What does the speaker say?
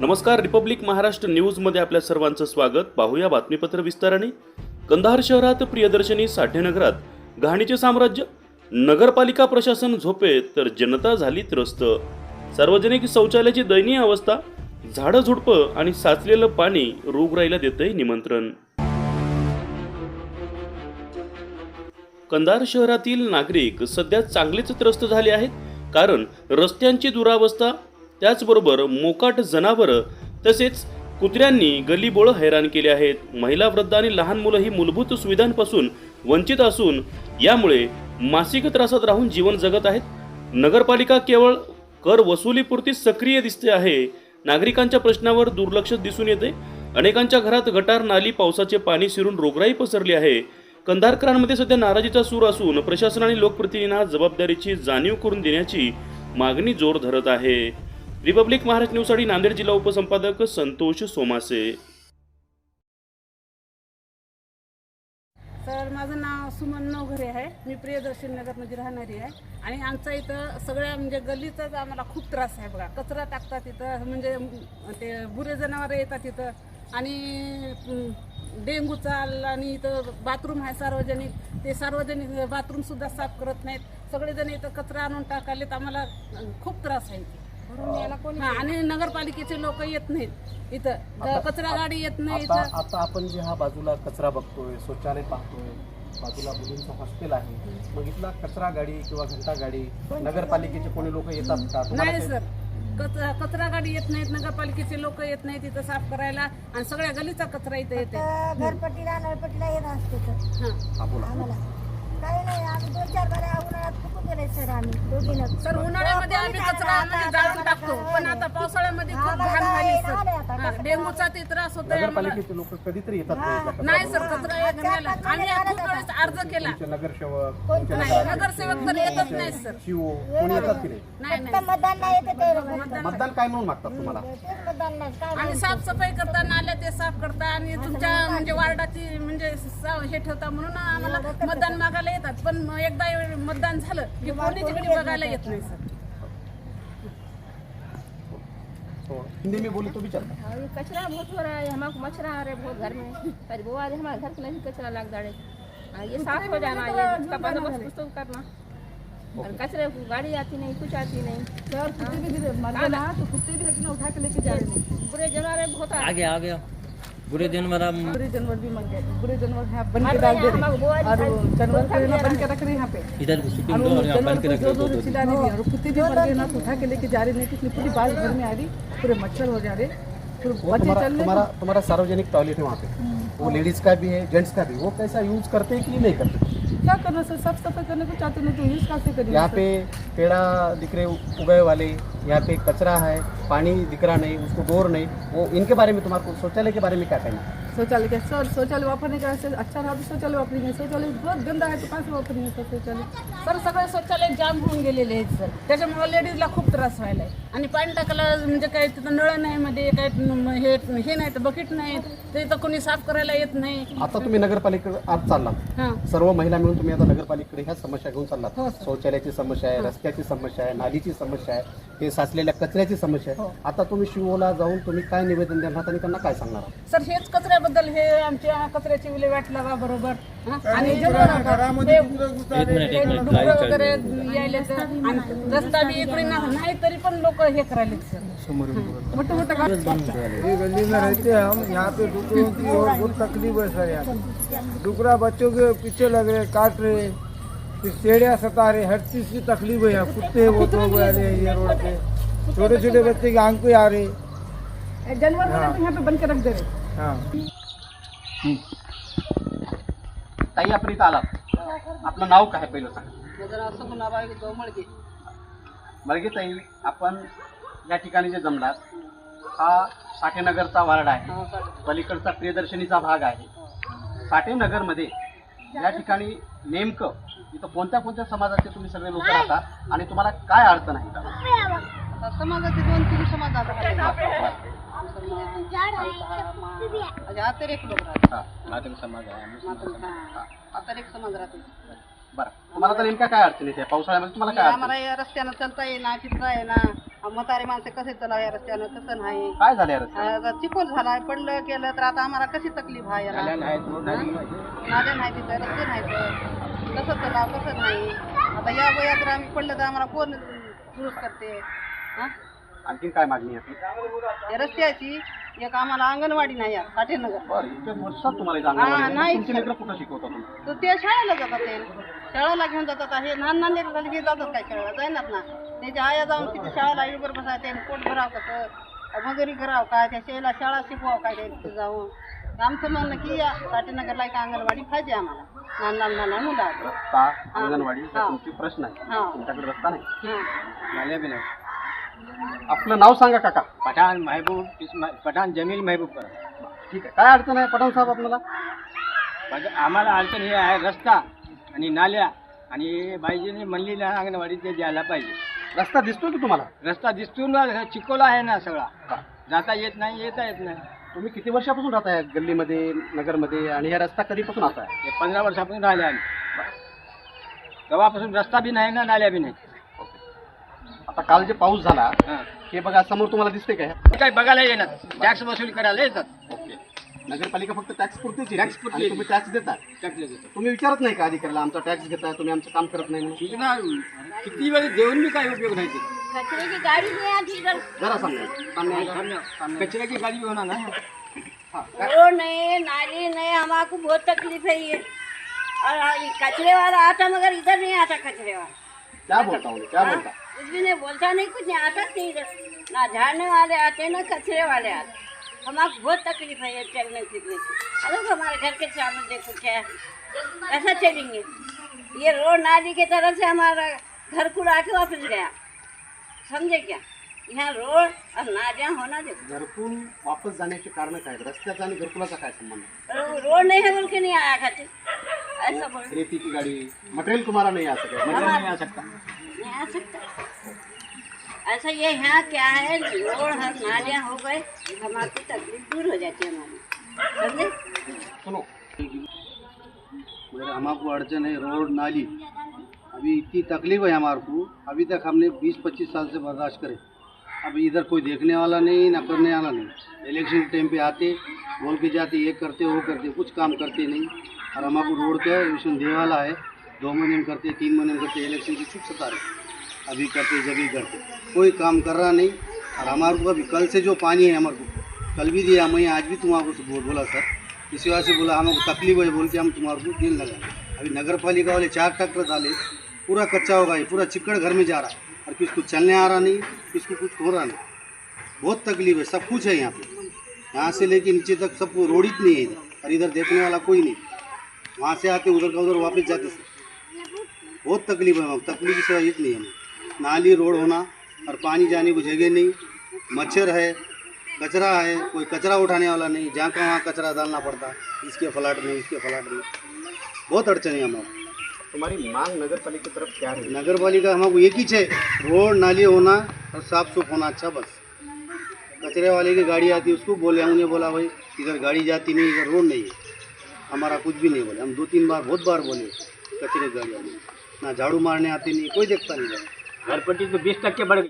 नमस्कार रिपब्लिक महाराष्ट्र न्यूजमध्ये आपल्या सर्वांचं स्वागत. पाहूया बातमीपत्र विस्ताराने. कंधार शहरात प्रियदर्शनी साठेनगरात घाणीचे साम्राज्य. नगरपालिका प्रशासन झोपेत तर जनता झाली त्रस्त. सार्वजनिक शौचालयाची दयनीय अवस्था झाडं झुडपं आणि साचलेलं पाणी रोगराईला देतंय निमंत्रण. कंधार शहरातील नागरिक सध्या चांगलेच त्रस्त झाले आहेत कारण रस्त्यांची दुरावस्था त्याचबरोबर मोकाट जनावरं तसेच कुत्र्यांनी गल्लीबोळं हैराण केले आहेत. महिला वृद्ध आणि लहान मुलं ही मूलभूत सुविधांपासून वंचित असून यामुळे मासिक त्रासात राहून जीवन जगत आहेत. नगरपालिका केवळ कर वसुलीपुरती सक्रिय दिसते आहे. नागरिकांच्या प्रश्नावर दुर्लक्ष दिसून येते. अनेकांच्या घरात गटार नाली पावसाचे पाणी शिरून रोगराई पसरली आहे. कंधारकरांमध्ये सध्या नाराजीचा सूर असून प्रशासन आणि लोकप्रतिनिधींना जबाबदारीची जाणीव करून देण्याची मागणी जोर धरत आहे. रिपब्लिक महाराष्ट्र न्यूजसाठी नांदेड जिल्हा उपसंपादक संतोष सोमासे. तर माझं नाव सुमन नवघरे आहे. मी प्रियदर्शन नगरमध्ये राहणारी आहे. आणि आमचा इथं सगळ्या म्हणजे गल्लीचाच आम्हाला खूप त्रास आहे बघा. कचरा टाकतात इथं म्हणजे ते बुरे जनावरं येतात इथं. आणि डेंगू चाल आणि इथं बाथरूम आहे सार्वजनिक. ते सार्वजनिक बाथरूमसुद्धा साफ करत नाहीत. सगळेजण इथं कचरा आणून टाकायलेत. आम्हाला खूप त्रास आहे इथे. हा, आणि नगरपालिकेचे लोक येत नाहीत इथं. ग- कचरा गाडी येत नाही आता इथं. आता आपण जे हा बाजूला कचरा बघतोय शौचालय पाहतोय बाजूला मुलींचं हॉस्टेल आहे मग इथला कचरा गाडी किंवा घंटा गाडी नगरपालिकेचे कोणी लोक येतात का? तुम्हाला नाही ते- सर. कचरा कचरा गाडी येत नाहीत नगरपालिकेचे लोक येत नाहीत इथं साफ करायला आणि सगळ्या गलीचा कचरा इथं येते तर घरपट्टीला नळपट्टीला येत असतो तर हा. हा बोला. आम्हाला. काही नाही आम्ही दोन चार बाऱ्या उन्हाळ्यात खूप गेले सर आम्ही दोघीनं सर उन्हाळ्यामध्ये आम्ही कचरा म्हणजे जाळून टाकतो पण आता पावसाळ्यामध्ये खूप घाण झाली सर. डेंगूचा ते त्रास होतोय आम्हाला. नगरपालिकेचे लोक कधीतरी येतात नाही सर कचरा येत नाही आम्ही खूप वेळेस अर्ज केला. नगरसेवक तुमचे नाही? नगरसेवक तर येतच नाही सर. कोणी येतात की नाही? नाही फक्त नाही मतदान नाही येते ते लोकं. मतदान काय म्हणून मागतात तुम्हाला? तेच मतदान नाही काय आणि साफसफाई करता नाल्या ते साफ करता आणि तुमच्या म्हणजे वार्डाची म्हणजे सा- हे ठेवता म्हणून आम्हाला मतदान मागायला येतात. पण मग एकदा एवढं मतदान झालं की कोणी तिकडे बघायला येत नाही सर. तो हिंदी में बोली तो भी चलता। हाँ, ये कचरा बहुत हो रहा है हमारे मच्छर आ रहे बहुत घर में। पर वो आज हमारे घर के नहीं कचरा लग जाड़े हाँ, ये साफ़ हो जाना ये इसका बंदोबस्त कुछ तो करना। और कचरे की गाड़ी आती नहीं कुछ आती नहीं। सर कुत्ते भी गिरे मर गए ना तो कुत्ते भी लेकिन उठा के लेके जा रहे हैं। बुरे जानवर बहुत आ आ गया आ गया बुरे दिन मेरा बुरे जानवर भी मर गए बुरे जानवर यहाँ बन के डाल दे रहे। और जी जानवर को ना बन के रख रहे हैं यहाँ पे। इधर और और जानवर बन के को रख ज़ोर दो। चिल्ला नहीं और कुत्ते भी मर गए ना तो उठा के लेके जा रहे नहीं कितनी पूरी बात घर में आ रही पूरे मच्छर हो जा रहे पूरे वो बच्चे तुम्हारा तुम्हारा तुम्हारा सार्वजनिक टॉयलेट है वहाँ पे। वो लेडीज का भी है जेंट्स का भी। वो कैसा यूज करते हैं कि नहीं करते? क्या करना सर? साफ सफाई करने को चाहते नहीं तो यूज कैसे करिए यहाँ? पे पेड़ा दिख रहे उगए वाले। यहाँ पे कचरा है पानी दिख रहा नहीं उसको डोर नहीं। वो इनके बारे में तुम्हारे को शौचालय के बारे में क्या कहना है? शौचालय का सर शौचालय वापरने का अच्छा रहा तो शौचालय वापरेंगे शौचालय बहुत गंदा है तो कहाँ से वापरेंगे सर शौचालय? सर सगळे शौचालय जाम होऊन गेलेले आहेत सर. त्याच्यामुळे लेडीजला खूप त्रास व्हायला आहे. आणि पाणी टाकायला म्हणजे काय तिथं नळ नाही मध्ये काय हे हे नाही तर बकेट नाही ते इथं कोणी साफ करायला येत नाही. आता तुम्ही नगरपालिकेकडे आज चाललात. हां. सर्व महिला मिळून तुम्ही आता नगरपालिकेकडे ह्या समस्या घेऊन हो, चाललात शौचालयाची समस्या आहे रस्त्याची समस्या आहे नालीची समस्या आहे. हे साचलेल्या कचऱ्याची समस्या हो. आहे आता तुम्ही शिवोला जाऊन तुम्ही काय निवेदन देणार आणि त्यांना काय सांगणार आहात? सर हेच कचऱ्याबद्दल हे आमच्या कचऱ्याची विल्हेवाट लावा बरोबर? हं? आणि जनावरं- हे- एक मिनिट एक ते मिनिट. डुकरं वगैरे चालू यायले तर आणि रस्ता बी इकडे ना- नाही तरी पण लोक हे करायले सर. मोठे मोठे ये गली में रहते हैं हम. यहाँ पे डुकरों की और बहुत तकलीफ है सर यहाँ डुकरा बच्चों के पीछे लग रहे काट रहे फिर सेड़िया सता रहे हर चीज़ की तकलीफ है कुत्ते बहुत हो गए रहे ये रोड पे. छोटे छोटे बच्चे की आंख पे आ रहे. जानवर तो यहाँ पे के रख दे रहे. हाँ. ताई आपण इथं आलात आपलं नाव काय आहे पहिलं सांगा. मळगे ताई आपण या ठिकाणी जे जमलात हा साठेनगरचा वार्ड आहे. पलीकडचा प्रियदर्शनीचा भाग आहे. साठेनगरमध्ये या ठिकाणी नेमकं इथं कोणत्या कोणत्या समाजाचे तुम्ही सगळे लोक राहतात आणि तुम्हाला काय अडचण आहे इथं? समाजाचे दोन तीन समाज आता अतिरेक लोक राहतात. हा, मातंग समाज आहे हा, अतिरेक समाज राहते. बरं. तुम्हाला तर नेमक्या काय अडचणी आहेत या पावसाळ्यामध्ये तुम्हाला काय अडचण आम्हाला या रस्त्यानं चालता येईना फिरता येईना. म्हातारे माणसं कसे चला या रस्त्यानं? कसं नाही. काय झालं या रस्त्यात आता चिखल झालाय पडलं केलं तर आता आम्हाला कशी तकलीफ आहे याला? नाल्या नाही तिथं रस्ते नाही तर कसं चला कसं नाही. आता या वयात जर आम्ही पडलं तर आम्हाला कोण दुरुस्त करते? हा? आणखीन काय मागणी आहे? या रस्त्याची एक आम्हाला अंगणवाडी नाही आहे काठेनगर. बरं इतक्या वर्षात तुम्हाला इथं हा, नाही. तुमचे लेकरं कुठं शिकवता तुम्ही तर ते शाळेला जातात ते. शाळेला घेऊन जातात हे लहान लहान लेकरं झाली की जातात काय शाळेला? जाईनात ना. त्याच्या आया जाऊन तिथे शाळेला इडबर बसायचे पोट भराव कसं? मजुरी करावं काय? त्या शेला शाळा शिकवावं काय ते तिथे जाऊन? आमचं म्हणणं की या साठीनगरला एक अंगणवाडी पाहिजे आम्हाला. लहान लहान लहान मुलं आहेत. रस्ता अंगणवाडी हा हा. तुमचे प्रश्न आहे. हा. तुमच्याकडे रस्ता नाही. हां. नाल्या भी नाही आपलं नाव सांगा काका. पठाण महबूब इस्मा- पठाण जमील महबूब. करा ठीक आहे. काय अडचण आहे पठाण साहेब आपल्याला? आम्हाला अडचण ही आहे रस्ता आणि नाल्या आणि बाईजीने म्हणलेल्या अंगणवाडी ते द्यायला पाहिजे. रस्ता दिसतो की तुम्हाला? रस्ता दिसतो ना चिकोला आहे ना सगळा. जाता येत नाही येता येत नाही. तुम्ही किती वर्षापासून राहताय गल्लीमध्ये नगरमध्ये आणि हा रस्ता कधीपासून असा आहे? हे पंधरा वर्षापासून राहिले आम्ही. तेव्हापासून रस्ता बी नाही ना नाल्या बी नाही. आता काल जे पाऊस झाला हां. हे बघा समोर तुम्हाला दिसते काय काय बघायला येणार टॅक्स वसूल करायला येतात. ओके. नगरपालिका फक्त टॅक्स पुरतेच Tax पुरते तुम्ही टॅक्स देता टॅक्स तुम्ही विचारत नाही का अधिकाऱ्याला आमचा टॅक्स घेताय तुम्ही आमचं काम करत नाही म्हणून? सूचना किती वेळ देऊन बी काय उपयोग नाही ते. कचरे की गाड़ी नहीं आती इधर। जरा सामने सामने कचरे की गाड़ी भी होना ना रोड नहीं नाली नहीं हमारे बहुत तकलीफ़ है ये। और कचरे वाला आता मगर इधर नहीं आता कचरे वाला। क्या बोलता हूँ क्या बोलता? कुछ भी नहीं बोलता नहीं कुछ नहीं आता नहीं इधर। ना झाड़ने वाले आते ना कचरे वाले आते। हमारे बहुत तकलीफ़ है ये चलने फिरने से अरे हमारे घर के सामने देखो क्या है। ऐसा चलेंगे? ये रोड नाली की तरफ़ से हमारा घर को आके वापस गया। समझे क्या? यहाँ रोड होना देखो घरकुल वापस जाण्याचे कारण काय? रस्त्याचा आणि घरकुलाचा काय संबंध? रो- रोड नहीं है बोल के नहीं आया खाते ऐसा बोल. रेती की गाड़ी मटेरियल तुम्हारा नहीं आ सके मटेरियल नहीं आ सकता नहीं आ सकता ऐसा ये यहाँ क्या है रोड हर नालियाँ हो गए. हमारी तकलीफ दूर हो जाती है हमारी. समझे? सुनो. मगर हमारे अड़चन है रोड नाली. अभी इतनी तकलीफ़ है हमारे को। अभी तक हमने 20-25 साल से बर्दाश्त करे। अभी इधर कोई देखने वाला नहीं, ना करने वाला नहीं। इलेक्शन के टाइम पे आते, बोल के जाते, ये करते, वो करते, कुछ काम करते नहीं। और हमारे को रोड का इलेक्शन देने वाला है। दो महीने में करते, तीन महीने में करते इलेक्शन की चुप सता रहे। अभी करते, जब ही करते। कोई काम कर रहा नहीं। और हमारे को अभी कल से जो पानी है हमारे को, कल भी दिया, मैं आज भी तुम्हारे को बोला सर। इसी वजह से बोला हमको तकलीफ़ है, बोल के हम तुम्हारे को दिल लगा अभी नगर पालिका वाले चार ट्रैक्टर डाले पूरा कच्चा होगा ये, पूरा चिक्कड़ घर में जा रहा है। और किसको चलने आ रहा नहीं किसको कुछ हो रहा नहीं। बहुत तकलीफ़ है, सब कुछ है यहाँ पे। यहाँ से लेके नीचे तक सब रोड नहीं है इधर। और इधर देखने वाला कोई नहीं। वहाँ से आते उधर का उधर वापस जाते सर बहुत तकलीफ़ है तकलीफ़ की सिवा नहीं है। नाली, रोड होना और पानी जाने को जगह नहीं। मच्छर है, कचरा है, कोई कचरा उठाने वाला नहीं। जहाँ का वहाँ कचरा डालना पड़ता। इसके फ्लैट में, इसके फ्लैट में। बहुत अड़चन है हमारा तुम्हारी मांग नगर पालिका की तरफ़ क्या है नगर पालिका हमारे एक ही है रोड नाली होना और साफ़ सुफ होना अच्छा बस। कचरे वाले की गाड़ी आती है उसको बोले हमने बोला भाई इधर गाड़ी जाती नहीं इधर रोड नहीं है। हमारा कुछ भी नहीं बोले। हम दो तीन बार बहुत बार बोले कचरे की गाड़ी वाले ना झाड़ू मारने आती नहीं कोई देखता नहीं घरपट्टी तो बीस टक्के बढ़ गई